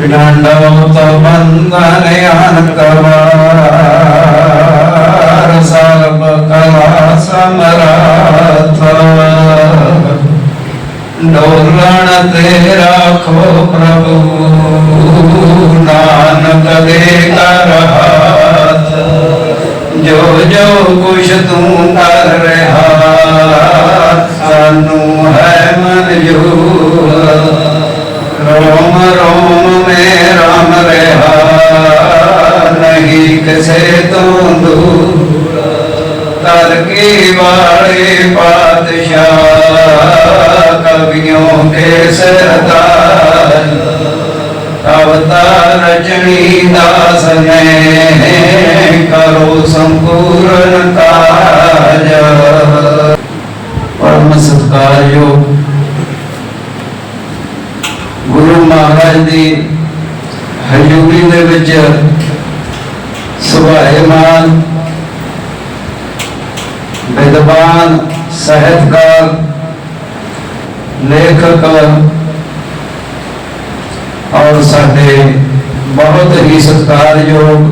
விடாண்டவமுத்த பந்தனை ஆனந்தவார சர்வ கலா சமராத்வ डोलण ते राखो प्रभु नानक दे कर हाथ जो जो कुछ तू कर रहा सानू है मन जो ਰੋਮ ਰੋਮ ਮੇ ਰਾਮ ਰਿਹਾ ਨਹੀਂ ਕਿਸੇ ਤੋਂ ਦੂਰ ਤਰ ਕੀ ਵਾਲੇ ਪਾਤਸ਼ਾਹ ਕਵਿयों ਕੇ ਸਰਦਾਰ ਅਵਤਾਰ ਰਚਣੀ ਦਾਸ ਨੇ ਕਰੋ ਸੰਪੂਰਨ ਕਾਜ ਪਰਮ ਸਤਕਾਰਯੋਗ ਗੁਰੂ ਮਹਾਰਾਜ ਦੀ ਹਜ਼ੂਰੀ ਦੇ ਵਿੱਚ ਸੁਭਾਏਮਾਨ, ਵਿਦਵਾਨ, ਸਾਹਿਤਕਾਰ, ਲੇਖਕ ਔਰ ਸਾਡੇ ਬਹੁਤ ਹੀ ਸਤਿਕਾਰਯੋਗ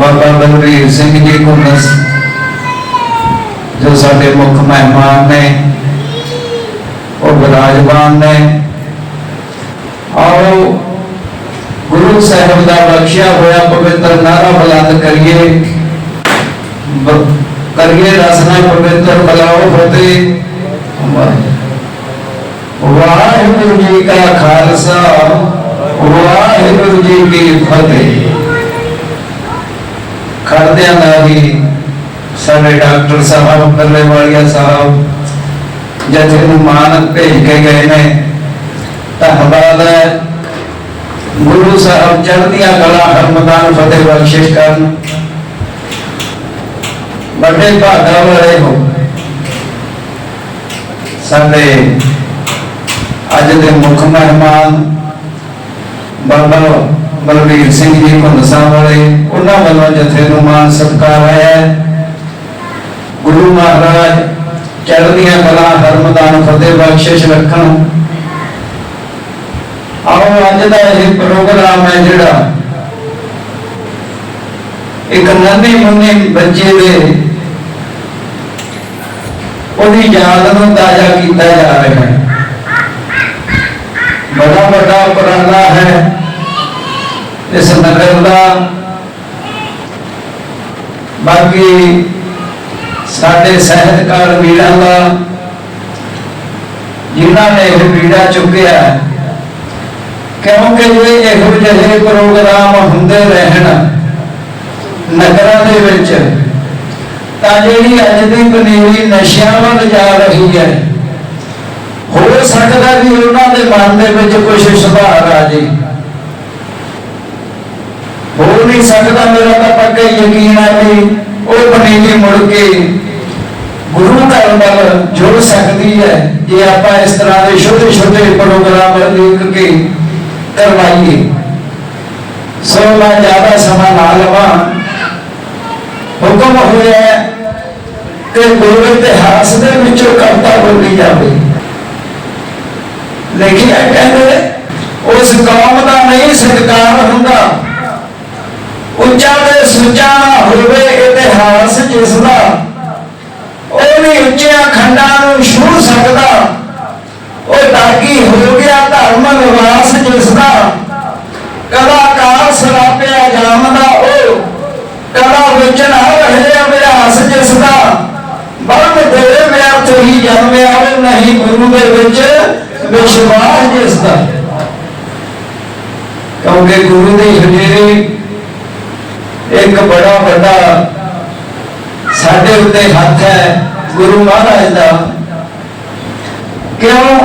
ਬਾਬਾ ਬਲਵੀਰ ਸਿੰਘ ਜੀ ਕੁੰਨਸ ਜੋ ਸਾਡੇ ਮੁੱਖ ਮਹਿਮਾਨ ਨੇ ਉਹ ਵਿਰਾਜਮਾਨ ਨੇ। ਆਓ ਗੁਰੂ ਸਾਹਿਬ ਦਾ ਬਖਸ਼ਿਆ ਹੋਇਆ ਪਵਿੱਤਰ ਨਾਰਾ ਬੁਲੰਦ ਕਰੀਏ। ਕਰੀਏ ਰਸਨਾ ਪਵਿੱਤਰ ਬਲਾਓ ਫਤਿਹ। ਵਾਹਿਗੁਰੂ ਜੀ ਕਾ ਖਾਲਸਾ, ਵਾਹਿਗੁਰੂ ਜੀ ਕੀ ਫਤਿਹ। ਖੜਦਿਆਂ ਦਾ ਵੀ ਸਾਡੇ ਡਾਕਟਰ ਸਾਹਿਬ ਕੱਲੇ ਵਾਲੀਆ ਸਾਹਿਬ ਜਥੇ ਨੂੰ ਮਾਨ ਭੇਜ ਕੇ ਗਏ ਨੇ ਧੰਨਵਾਦ ਗੁਰੂ ਸਾਹਿਬ ਚੜ੍ਹਦੀਆਂ ਕਲਾ ਹਰਮਦਾਨ ਫਤਿਹ ਬਖਸ਼ਿਸ਼ ਕਰਨ। ਵੱਡੇ ਭਾਗਾ ਵਾਲੇ ਹੋ। ਸਾਡੇ ਅੱਜ ਦੇ ਮੁੱਖ ਮਹਿਮਾਨ ਬਾਬਾ ਬਲਵੀਰ ਸਿੰਘ ਜੀ ਘੁੰਦਸਾ ਵਾਲੇ, ਉਹਨਾਂ ਵੱਲੋਂ ਜਥੇ ਨੂੰ ਮਾਨ ਸਤਿਕਾਰ ਹੈ। ਗੁਰੂ ਮਹਾਰਾਜ ਚੜ੍ਹਦੀਆਂ ਕਲਾ ਹਰਮਦਾਨ ਫਤਿਹ ਬਖਸ਼ਿਸ਼ ਰੱਖਣ। ਆਓ ਅੱਜ ਦਾ ਇਹ ਪ੍ਰੋਗਰਾਮ ਹੈ ਜਿਹੜਾ ਇੱਕ ਨੰਦੀ ਮੁੰਨੀ ਬੱਚੇ ਦੇ ਉਹਦੀ ਯਾਦ ਨੂੰ ਤਾਜ਼ਾ ਕੀਤਾ ਜਾ ਰਿਹਾ ਹੈ। ਬੜਾ ਵੱਡਾ ਉਪਰਾਲਾ ਹੈ ਇਸ ਨਗਰ ਦਾ। ਬਾਕੀ ਸਾਡੇ ਸਾਹਿਤਕਾਰ ਵੀਰਾਂ ਦਾ, ਜਿਨ੍ਹਾਂ ਨੇ ਇਹ ਪੀੜਾ ਚੁੱਕਿਆ ਕਿਉਂਕਿ ਜੇ ਇਹੋ ਜਿਹੇ ਪ੍ਰੋਗਰਾਮ ਹੁੰਦੇ ਰਹਿਣ ਨਗਰਾਂ ਦੇ ਵਿੱਚ, ਤਾਂ ਜਿਹੜੀ ਅੱਜ ਦੀ ਪਨੀਰੀ ਨਸ਼ਿਆਂ ਵੱਲ ਜਾ ਰਹੀ ਹੈ, ਹੋ ਸਕਦਾ ਵੀ ਉਹਨਾਂ ਦੇ ਮਨ ਦੇ ਵਿੱਚ ਕੁਝ ਸੁਧਾਰ ਆ ਜੇ। ਹੋ ਨਹੀਂ ਸਕਦਾ, ਮੇਰਾ ਤਾਂ ਪੱਕਾ ਯਕੀਨ ਹੈ ਕਿ ਉਹ ਪਨੀਰੀ ਮੁੜ ਕੇ ਗੁਰੂ ਧਰਮ ਵੱਲ ਜੁੜ ਸਕਦੀ ਹੈ। ਜੇ ਆਪਾਂ ਇਸ ਤਰ੍ਹਾਂ ਦੇ ਛੋਟੇ ਛੋਟੇ ਪ੍ਰੋਗਰਾਮ ਲਿਖ ਕੇ ਕਰਵਾਈਏ। ਸੋ ਮੈਂ ਜ਼ਿਆਦਾ ਸਮਾਂ ਨਾ ਲਵਾਂ। ਹੁਕਮ ਹੋਇਆ ਕਿ ਗੁਰੂ ਇਤਿਹਾਸ ਦੇ ਵਿੱਚੋਂ ਕਵਿਤਾ ਬੋਲੀ ਜਾਵੇ। ਲੇਕਿਨ ਇਹ ਕਹਿੰਦੇ ਉਸ ਕੌਮ ਦਾ ਨਹੀਂ ਸਤਿਕਾਰ ਹੁੰਦਾ। ਉੱਚਾ ਤੇ ਸੁੱਚਾ ਨਾ ਹੋਵੇ ਇਤਿਹਾਸ ਜਿਸ ਦਾ ਉਹ ਵੀ ਉੱਚਿਆਂ ਖੰਡਾਂ ਨੂੰ ਛੂ ਸਕਦਾ। ਉਹ ਦਾਗੀ ਹੋ ਗਿਆ ਧਰਮ ਨਿਵਾਸ ਜਿਸ ਦਾ। ਕਲਾਕਾਰ ਸਰਾਪਿਆ ਜਾਮਦਾ ਉਹ। ਕਲਾ ਵਿੱਚ ਨਾ ਰਹੇ ਅਭਿਆਸ ਜਿਸ ਦਾ। ਬਰਮ ਦੇ ਵਿਅਰਥ ਹੀ ਜਨਮਿਆ ਨਹੀਂ ਗੁਰੂ ਦੇ ਵਿੱਚ ਵਿਸ਼ਵਾਸ ਜਿਸ ਦਾ। ਕਿਉਂਕਿ ਗੁਰੂ ਦੀ ਹਜ਼ੂਰੀ ਇੱਕ ਬੜਾ ਵੱਡਾ ਸਾਡੇ ਉੱਤੇ ਹੱਥ ਹੈ, ਗੁਰੂ ਮਹਾਰਾਜ ਦਾ। ਕਿਉਂ?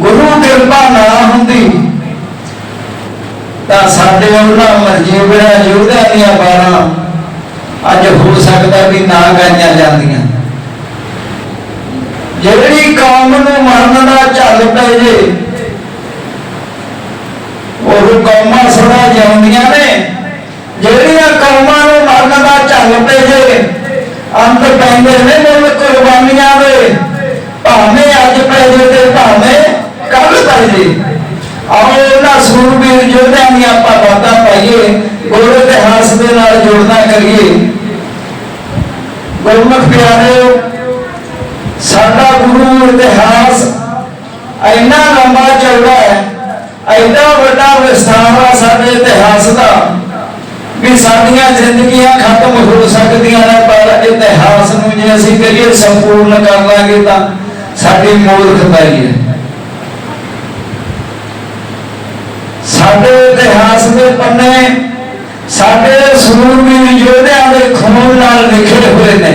ਗੁਰੂ ਕਿਰਪਾ ਨਾ ਹੁੰਦੀ, ਤਾਂ ਸਾਡੇ ਉਹਨਾਂ ਮਰਜੀਵੜਾ ਯੋਧਿਆਂ ਦੀਆਂ ਬਾਰਾਂ ਅੱਜ ਹੋ ਸਕਦਾ ਵੀ ਨਾ ਗਾਈਆਂ ਜਾਂਦੀਆਂ। ਜਿਹੜੀ ਕੌਮ ਨੂੰ ਮਰਨ ਦਾ ਝੱਲ ਪੈ ਜੇ, ਉਹ ਕੌਮਾਂ ਸਦਾ ਜਿਉਂਦੀਆਂ ਨੇ। ਜਿਹੜੀਆਂ ਕੌਮਾਂ ਨੂੰ ਮਰਨ ਦਾ ਝੱਲ ਪੈ ਜੇ ਅੰਤ ਪੈਂਦੇ ਨੇ ਮੁੱਲ ਕੁਰਬਾਨੀਆਂ ਦੇ। ਭਾਵੇਂ ਅੱਜ ਪੈ ਜੇ ਤੇ, ਭਾਵੇਂ ਕੱਲ ਪੈ ਜੇ ਆਓ ਉਹਨਾਂ ਸੂਰਬੀਰ ਯੋਧਿਆਂ ਦੀਆਂ ਆਪਾਂ ਬਾਤਾਂ ਪਾਈਏ ਗੁਰੂ ਇਤਿਹਾਸ ਦੇ ਨਾਲ ਜੋੜਨਾ ਕਰੀਏ। ਗੁਰਮੁਖ ਪਿਆਰੇ ਸਾਡਾ ਗੁਰੂ ਇਤਿਹਾਸ ਇੰਨਾ ਲੰਬਾ ਚੌੜਾ ਹੈ ਐਡਾ ਵੱਡਾ ਵਿਸਥਾਰ ਆ ਸਾਡੇ ਇਤਿਹਾਸ ਦਾ। ਸਾਡੀਆਂ ਜ਼ਿੰਦਗੀਆਂ ਖਤਮ ਹੋ ਸਕਦੀਆਂ ਨੇ, ਪਰ ਇਤਿਹਾਸ ਨੂੰ ਜੇ ਅਸੀਂ ਕਰੀਏ ਸੰਪੂਰਨ ਕਰ ਲਾਂਗੇ ਤਾਂ ਸਾਡੀ ਮੂਰਖਤਾ ਹੀ ਹੈ। ਸਾਡੇ ਇਤਿਹਾਸ ਦੇ ਪੰਨੇ, ਸਾਡੇ ਸੂਰਬੀਰ ਯੋਧਿਆਂ ਦੇ ਖੂਨ ਨਾਲ ਲਿਖੇ ਹੋਏ ਨੇ।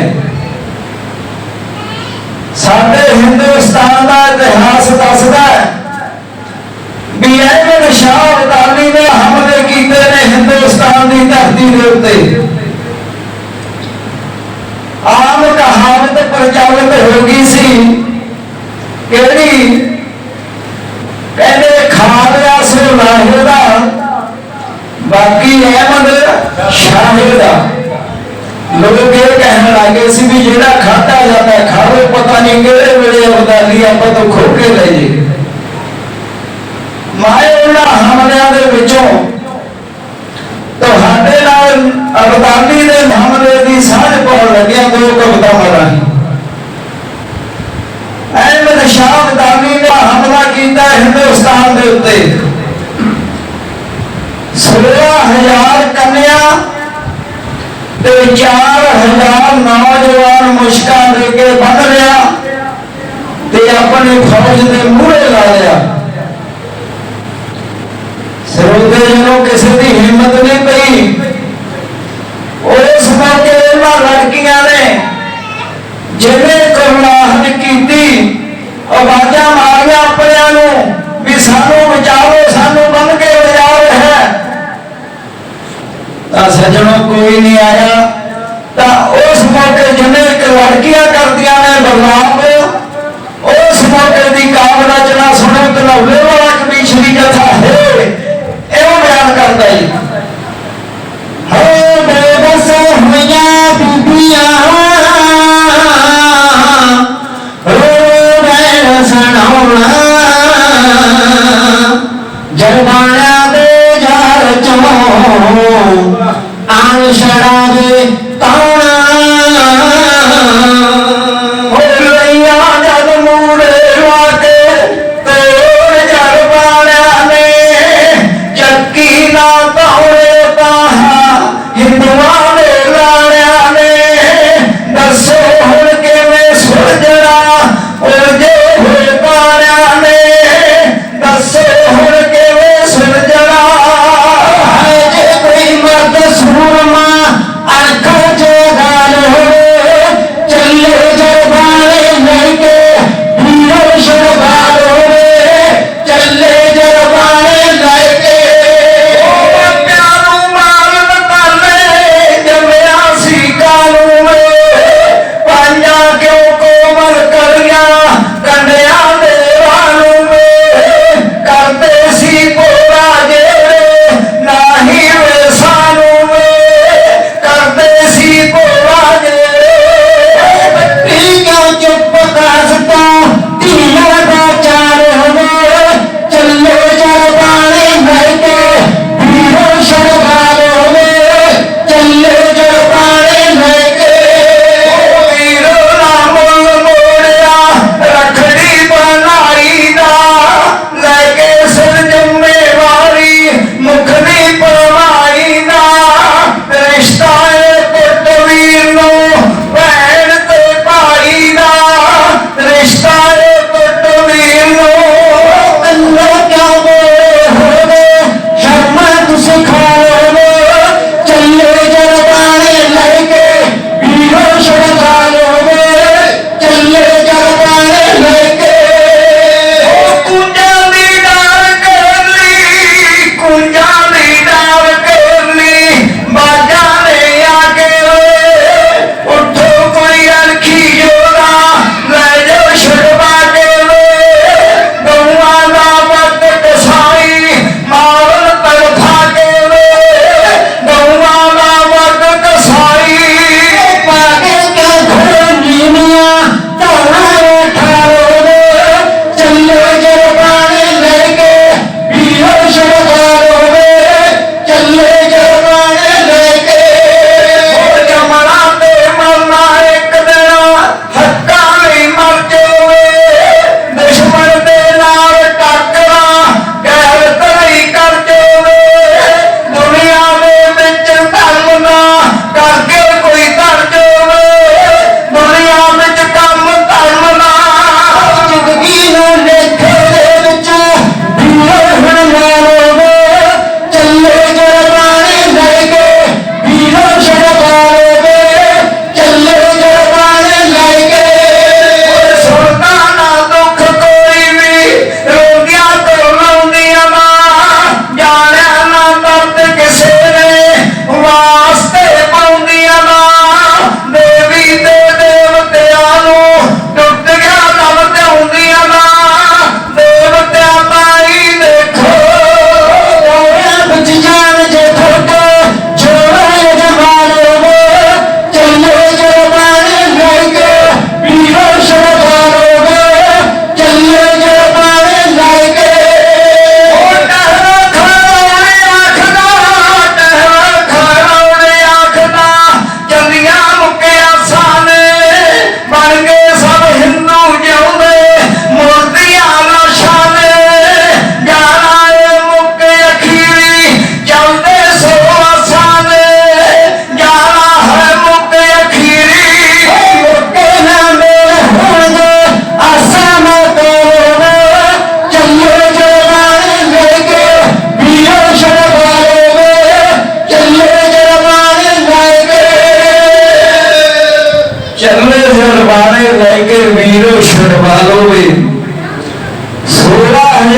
ਸਾਡੇ ਹਿੰਦੁਸਤਾਨ ਦਾ ਇਤਿਹਾਸ ਦੱਸਦਾ ਹੈ ਵੀ ਅਹਿਮਦ ਸ਼ਾਹ ਅਬਦਾਲੀ ਨੇ ਹਮਲੇ ਕੀਤੇ ਨੇ ਹਿੰਦੁਸਤਾਨ ਦੀ ਧਰਤੀ ਦੇ ਉੱਤੇ। ਆਮ ਕਹਾਵਤ ਪ੍ਰਚਲਿਤ ਹੋ ਗਈ ਸੀ ਕਿਹੜੀ ਕਹਿੰਦੇ ਖਾ ਲਿਆ ਲਾਹੇ ਦਾ ਬਾਕੀ ਅਹਿਮਦ ਸ਼ਾਹ ਦਾ। ਲੋਕ ਇਹ ਕਹਿਣ ਲੱਗੇ ਸੀ ਵੀ ਜਿਹੜਾ ਖਾਧਾ ਜਾਂਦਾ ਹੈ, ਖਾਵੇ ਪਤਾ ਨਹੀਂ ਕਿਹੜੇ ਵੇਲੇ ਅਬਦਾਲੀ ਆਪਾਂ ਤੋਂ ਖੋ ਕੇ ਲੈ ਜੇ ਮਾਏ ਉਹਨਾਂ ਹਮਲਿਆਂ ਦੇ ਵਿੱਚੋਂ ਨਾਲ ਦੇ ਹਮਲੇ ਦੀ ਸਾਂਝ ਪਾਉਣ ਲੱਗਿਆ ਦੋ ਕਵਿਤਾਵਾਂ ਰਾਹੀਂ। ਅਹਿਮਦ ਸ਼ਾਹ ਅਬਦਾਲੀ ਨੇ ਹਮਲਾ ਕੀਤਾ ਹਿੰਦੁਸਤਾਨ ਦੇ ਉੱਤੇ। 16000 ਕੰਨਿਆ ਤੇ 4000 ਨੌਜਵਾਨ ਮੁਸ਼ਕਾਂ ਦੇ ਕੇ ਬੰਨ ਲਿਆ ਤੇ ਆਪਣੀ ਫੌਜ ਦੇ ਮੂਹਰੇ ਲਾ ਲਿਆ। ਸਰੋਤੇ, ਜਦੋਂ ਕਿਸੇ ਦੀ ਹਿੰਮਤ ਨਹੀਂ ਪਈ ਉਸ ਮੌਕੇ ਇਹਨਾਂ ਲੜਕੀਆਂ ਨੇ ਜਿਵੇਂ ਕਰਨਾਹਟ ਕੀਤੀ ਆਵਾਜ਼ਾਂ ਮਾਰੀਆਂ ਆਪਣਿਆਂ ਨੂੰ ਵੀ ਸਾਨੂੰ ਬਚਾਓ, ਸਾਨੂੰ ਬੰਨ ਕੇ ਵਜਾ ਹੈ ਤਾਂ ਸੱਜਣੋ, ਕੋਈ ਨਹੀਂ ਆਇਆ। ਤਾਂ ਉਸ ਮੌਕੇ ਜਿੰਨੇ ਲੜਕੀਆਂ ਕਰਦੀਆਂ ਨੇ ਬਰਨਾਮ ਉਸ ਮੌਕੇ ਦੀ ਕਾਵ ਰਚਨਾ ਸੁਣੋ ਤਨੌਲੇ ਵਾਲਾ ਕਵੀ ਸ਼੍ਰੀ ਜਥਾ ਹੈ। ਇਹ ਬਿਆਨ ਕਰਦਾ ਜੀ।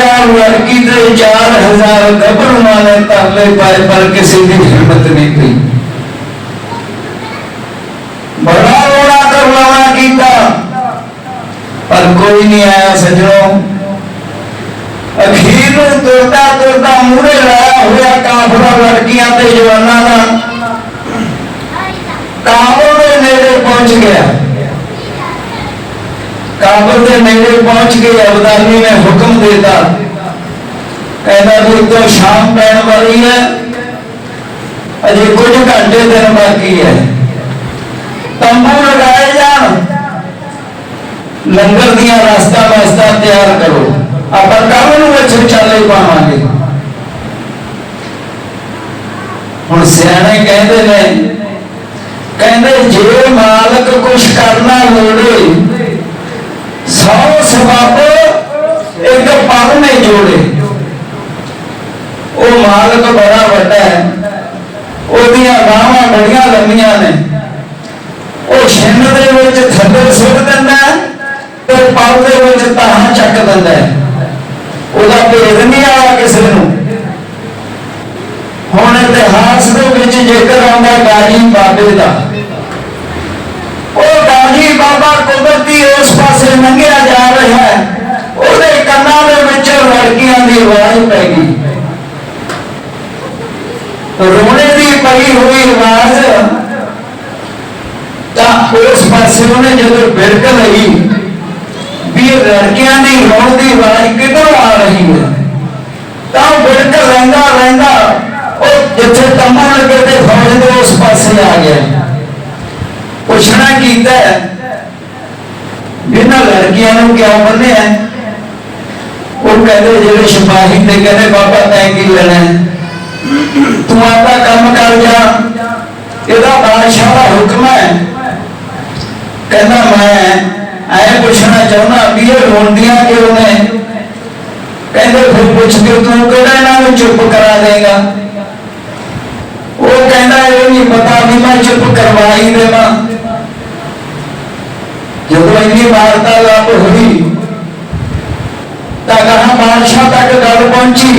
ਹਜ਼ਾਰ ਲੜਕੀ ਤੇ 4000 ਗੱਭਰੂਆਂ ਨੇ ਤਰਲੇ ਪਾਏ ਪਰ ਕਿਸੇ ਦੀ ਹਿੰਮਤ ਨਹੀਂ ਪਈ। ਬੜਾ ਰੋਣਾ ਕਰਵਾਉਣਾ ਕੀਤਾ। ਪਰ ਕੋਈ ਨਹੀਂ ਆਇਆ ਸਜਣੋ। ਅਖੀਰ ਨੂੰ ਤੁਰਦਾ ਤੁਰਦਾ ਮੂਹਰੇ ਲਾਇਆ ਹੋਇਆ ਕਾਫਲਾ ਲੜਕੀਆਂ ਤੇ ਜਵਾਨਾਂ ਦਾ। ਕਾਬਲ ਦੇ ਨੇੜੇ ਪਹੁੰਚ ਗਿਆ। ਕਾਬਲ ਦੇ ਨੇੜੇ ਪਹੁੰਚ ਕੇ ਅਬਦਾਲੀ ਨੇ ਹੁਕਮ ਦਿੱਤਾ। ਕਹਿੰਦਾ ਵੀ ਤੋਂ ਸ਼ਾਮ ਪੈਣ ਵਾਲੀ ਹੈ। ਅਜੇ ਕੁਝ ਘੰਟੇ ਦਿਨ ਬਾਕੀ ਹੈ। ਤੰਬੂ ਲਗਾਏ ਜਾਣ। ਲੰਗਰ ਦੀਆਂ ਰਸਤਾ ਵਸਤਾ ਤਿਆਰ ਕਰੋ। ਆਪਾਂ ਕੰਮ ਨੂੰ ਵਿੱਚ ਚੱਲੇ ਪਾਵਾਂਗੇ? ਹੁਣ ਸਿਆਣੇ ਕਹਿੰਦੇ ਨੇ, ਕਹਿੰਦੇ ਜੇ ਮਾਲਕ ਕੁਛ ਕਰਨਾ ਲੋੜੇ ਸੌ ਸਬਬ ਇੱਕ ਪਰ ਨੇ ਜੋੜੇ। ਉਹ ਮਾਲਕ ਬੜਾ ਵੱਡਾ ਹੈ। ਉਹਦੀਆਂ ਬਾਹਾਂ ਬੜੀਆਂ ਲੰਮੀਆਂ ਨੇ। ਉਹ ਛਿੰਨ ਦੇ ਵਿੱਚ ਥੱਲੇ ਸੁੱਟ ਦਿੰਦਾ ਤੇ ਪਲ ਦੇ ਵਿੱਚ ਤਾਹਾਂ ਚੱਕ ਦਿੰਦਾ ਹੈ। ਉਹਦਾ ਭੇਦ ਨਹੀਂ ਆਇਆ ਕਿਸੇ ਨੂੰ। ਹੁਣ ਇਤਿਹਾਸ ਦੇ ਵਿੱਚ ਜੇਕਰ ਆਉਂਦਾ ਗਾਜੀ ਬਾਬੇ ਦਾ। ਬਾਬਾ ਕੁਦਰਤੀ ਉਸ ਪਾਸੇ ਲੰਘਿਆ ਜਾ ਰਿਹਾ ਹੈ। ਉਹਦੇ ਕੰਨਾਂ ਦੇ ਵਿੱਚ ਲੜਕੀਆਂ ਦੀ ਆਵਾਜ਼ ਪੈ ਗਈ। ਰੋਣੇ ਦੀ ਪਈ ਹੋਈ ਆਵਾਜ਼ ਤਾਂ ਉਸ ਪਾਸੇ ਉਹਨੇ ਜਦੋਂ ਬਿਰਕ ਲਈ ਵੀ ਇਹ ਲੜਕੀਆਂ ਦੀ ਰੋਣ ਦੀ ਆਵਾਜ਼ ਕਿੱਧਰੋਂ ਆ ਰਹੀ ਹੈ, ਤਾਂ ਉਹ ਬਿਰਕ ਰਹਿੰਦਾ ਰਹਿੰਦਾ ਉਹ ਜਿੱਥੇ ਤੰਬੂ ਲੱਗੇ ਤੇ ਫੌਜ ਦੇ ਉਸ ਪਾਸੇ ਆ ਗਿਆ। ਪੁੱਛਣਾ ਕੀਤਾ ਬਿਨਾਂ ਲੜਕੀਆਂ ਨੂੰ ਕਿਉਂ ਬੰਨਿਆ ਉਹ ਕਹਿੰਦੇ ਜਿਹੜੇ ਸਿਪਾਹੀ ਤੇ ਕਹਿੰਦੇ ਬਾਬਾ ਤੈਂ ਕੀ ਲੈਣਾ? ਤੂੰ ਆਪਦਾ ਕੰਮ ਕਰ ਜਾ। ਇਹਦਾ ਬਾਦਸ਼ਾਹ ਦਾ ਹੁਕਮ ਹੈ। ਕਹਿੰਦਾ ਮੈਂ ਐ ਪੁੱਛਣਾ ਚਾਹੁੰਦਾ, ਵੀ ਇਹ ਰੋਂਦੀਆਂ ਕਿਉਂ ਨੇ? ਕਹਿੰਦੇ ਫਿਰ ਪੁੱਛਦੇ ਤੂੰ ਕਿਹੜਾ ਇਹਨਾਂ ਨੂੰ ਚੁੱਪ ਕਰਾ ਦੇਗਾ? ਉਹ ਕਹਿੰਦਾ ਇਹ ਨਹੀਂ ਪਤਾ ਵੀ ਮੈਂ ਚੁੱਪ ਕਰਵਾਈ ਦੇਵਾਂ। ਜਦੋਂ ਇੰਨੀ ਵਾਰਤਾਲਾਪ ਹੋਈ, ਤਾਂ ਕਹਾ ਬਾਦਸ਼ਾਹ ਤੱਕ ਗੱਲ ਪਹੁੰਚੀ।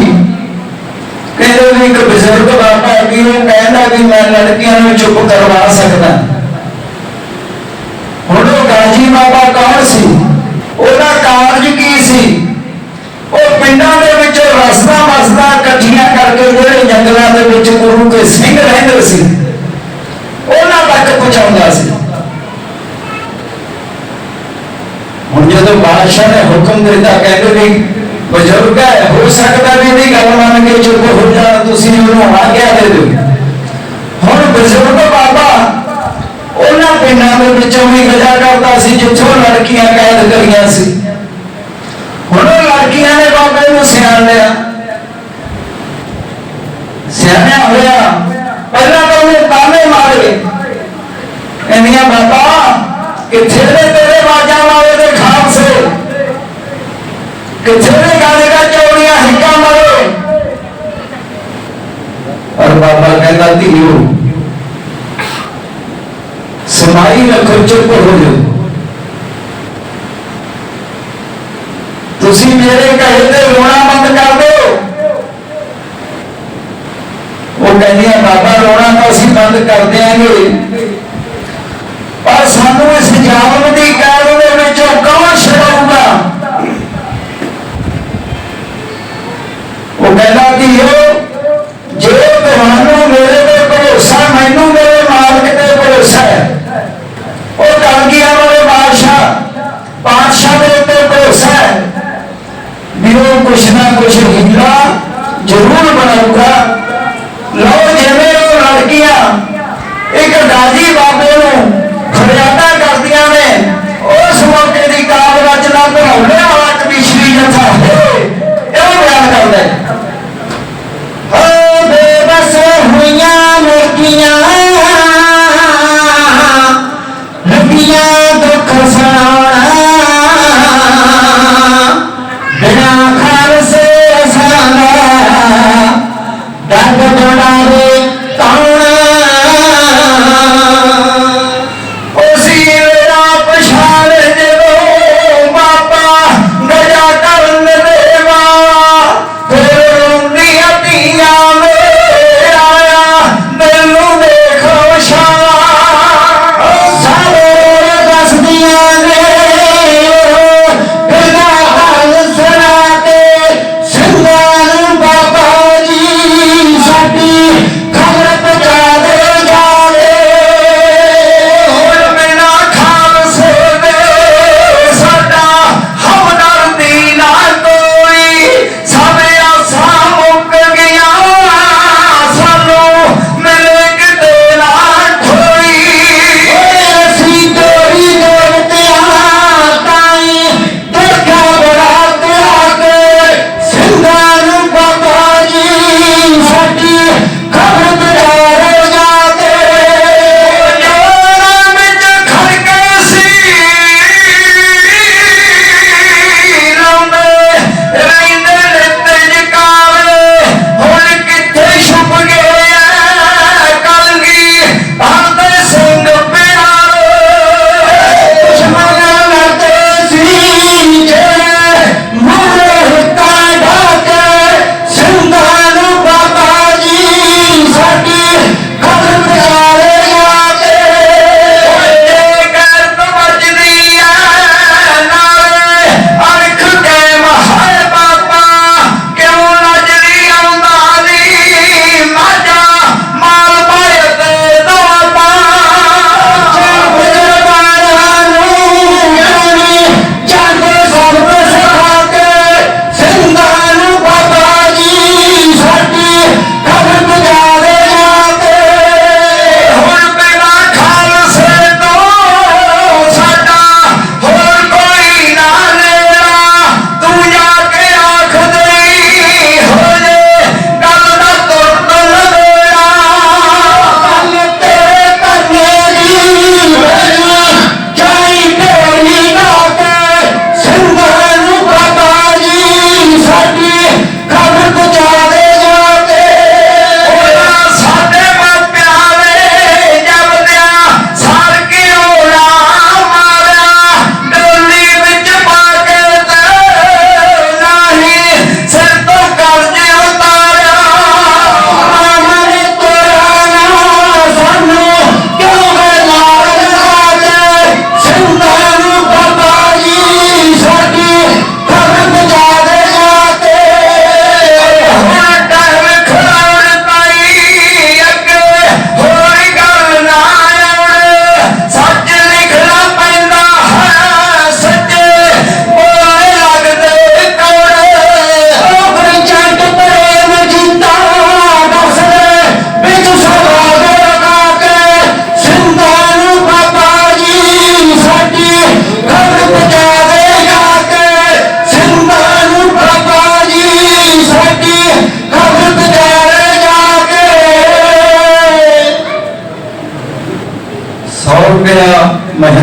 ਕਹਿੰਦੇ ਵੀ ਇੱਕ ਬਜ਼ੁਰਗ ਬਾਬਾ ਵੀ ਉਹ ਕਹਿੰਦਾ ਵੀ ਮੈਂ ਲੜਕੀਆਂ ਨੂੰ ਚੁੱਪ ਕਰਵਾ ਸਕਦਾ। ਹੁਣ ਉਹ ਗਾਜੀ ਬਾਬਾ ਕੌਣ ਸੀ? ਉਹਦਾ ਕਾਰਜ ਕੀ ਸੀ? ਉਹ ਪਿੰਡਾਂ ਦੇ ਵਿੱਚ ਰਸਤਾ ਮਸਤਾ ਇਕੱਠੀਆਂ ਕਰਕੇ ਜਿਹੜੇ ਜੰਗਲਾਂ ਦੇ ਵਿੱਚ ਗੁਰੂ ਕੇ ਸਿੰਘ ਰਹਿੰਦੇ ਸੀ, ਉਹਨਾਂ ਤੱਕ ਪਹੁੰਚਾਉਂਦਾ ਸੀ ਹੁਣ ਜਦੋਂ ਬਾਦਸ਼ਾਹ ਨੇ ਹੁਕਮ ਦਿੱਤਾ, ਕਹਿੰਦੇ ਵੀ ਬਜ਼ੁਰਗ ਹੈ, ਹੋ ਸਕਦਾ ਵੀ ਇਹਦੀ ਗੱਲ ਮੰਨ ਕੇ ਚੁੱਪ ਹੋ ਜਾ, ਤੁਸੀਂ ਉਹਨੂੰ ਆਗਿਆ ਦੇ ਦਿਓ। ਹੁਣ ਬਜ਼ੁਰਗ ਬਾਬਾ ਉਹਨਾਂ ਪਿੰਡਾਂ ਦੇ ਵਿੱਚੋਂ ਵੀ ਗਜਾ ਕਰਦਾ ਸੀ, ਜਿੱਥੋਂ ਲੜਕੀਆਂ ਕੈਦ ਕਰੀਆਂ ਸੀ। ਹੁਣ ਉਹ ਲੜਕੀਆਂ ਨੇ ਬਾਬੇ ਨੂੰ ਸਿਆਣ ਲਿਆ। ਸਿਆਣਿਆ ਹੋਇਆ, ਪਹਿਲਾਂ ਤਾਂ ਉਹਨੇ ਤਾਨੇ ਮਾਰੇ। ਕਹਿੰਦੀਆਂ, ਬਾਬਾ, ਕਿੱਥੇ ਨੇ ਤੇਰੇ ਬਾਜਾਂ ਵਾਲੇ ਦੇ ਖਾਲਸੇ ਕਿੱਥੇ ਨੇ ਗਾਣੇ ਦਾ ਚੌੜੀਆਂ ਹਿੱਕਾਂ ਮਾਰੇ ਪਰ ਬਾਬਾ ਕਹਿੰਦਾ ਧੀਓ ਸਮਾਈ ਰੱਖੋ ਚੁੱਪ ਹੋ ਜਾਓ ਤੁਸੀਂ ਮੇਰੇ ਕਹੇ ਤੇ ਰੋਣਾ ਬੰਦ ਕਰ ਦਿਓ ਉਹ ਆ ਬਾਬਾ ਰੋਣਾ ਤਾਂ ਅਸੀਂ ਬੰਦ ਕਰ ਦਿਆਂਗੇ ਲੱਗੀਆਂ ਦੁੱਖ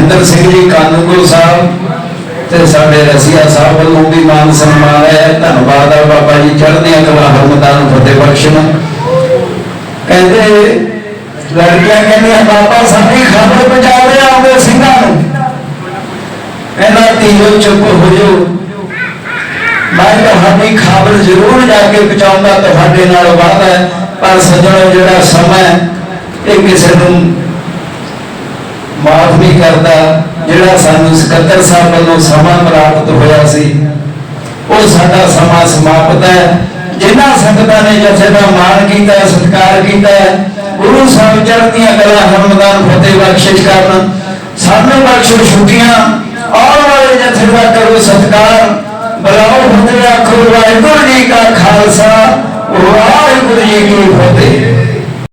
ਮਹਿੰਦਰ ਸਿੰਘ ਜੀ ਕਾਨੂੰਗੋ ਸਾਹਿਬ ਤੇ ਸਾਡੇ ਰਸੀਆ ਸਾਹਿਬ ਵੱਲੋਂ ਵੀ ਮਾਨ ਸਨਮਾਨ ਹੈ। ਧੰਨਵਾਦ ਆ ਬਾਬਾ ਜੀ, ਚੜ੍ਹਦੀਆਂ ਕਲਾ ਹਰਮਤਾਨ ਫਤਿਹ ਬਖਸ਼ਣ। ਕਹਿੰਦੇ, ਲੜਕੀਆਂ ਕਹਿੰਦੀਆਂ, ਬਾਬਾ, ਸਾਡੀ ਖਬਰ ਪਹੁੰਚਾ ਆਉਂਦੇ ਸਿੰਘਾਂ ਨੂੰ। ਕਹਿੰਦਾ ਧੀਓ ਚੁੱਪ ਹੋ ਜਾਓ। ਮੈਂ ਤੁਹਾਡੀ ਖਬਰ ਜ਼ਰੂਰ ਜਾ ਕੇ ਪਹੁੰਚਾਉਂਦਾ, ਤੁਹਾਡੇ ਨਾਲ ਵਾਅਦਾ ਪਰ ਸੱਜਣੋ, ਜਿਹੜਾ ਸਮਾਂ ਇਹ ਕਿਸੇ ਨੂੰ ਮਾਫ ਨਹੀਂ ਕਰਦਾ, ਜਿਹੜਾ ਸਾਨੂੰ ਸਕੱਤਰ ਸਾਹਿਬ ਵੱਲੋਂ ਸਮਾਂ ਪ੍ਰਾਪਤ ਹੋਇਆ ਸੀ, ਉਹ ਸਾਡਾ ਸਮਾਂ ਸਮਾਪਤ ਹੈ। ਜਿਨ੍ਹਾਂ ਸੰਗਤਾਂ ਨੇ ਜਥੇ ਦਾ ਮਾਣ ਕੀਤਾ, ਸਤਿਕਾਰ ਕੀਤਾ, ਗੁਰੂ ਸਾਹਿਬ ਚੜ੍ਹਦੀਆਂ ਕਲਾ ਹਰਮਦਾਨ ਫਤਿਹ ਬਖਸ਼ਿਸ਼ ਕਰਨ, ਸਾਨੂੰ ਬਖਸ਼ੋ ਛੁੱਟੀਆਂ, ਆਉਣ ਵਾਲੇ ਜਥੇ ਦਾ ਕਰੋ ਸਤਿਕਾਰ, ਬਲਾਓ ਫਤਿਹ ਆਖੋ, ਵਾਹਿਗੁਰੂ ਜੀ ਕਾ ਖਾਲਸਾ, ਵਾਹਿਗੁਰੂ ਜੀ ਕੀ ਫਤਿਹ।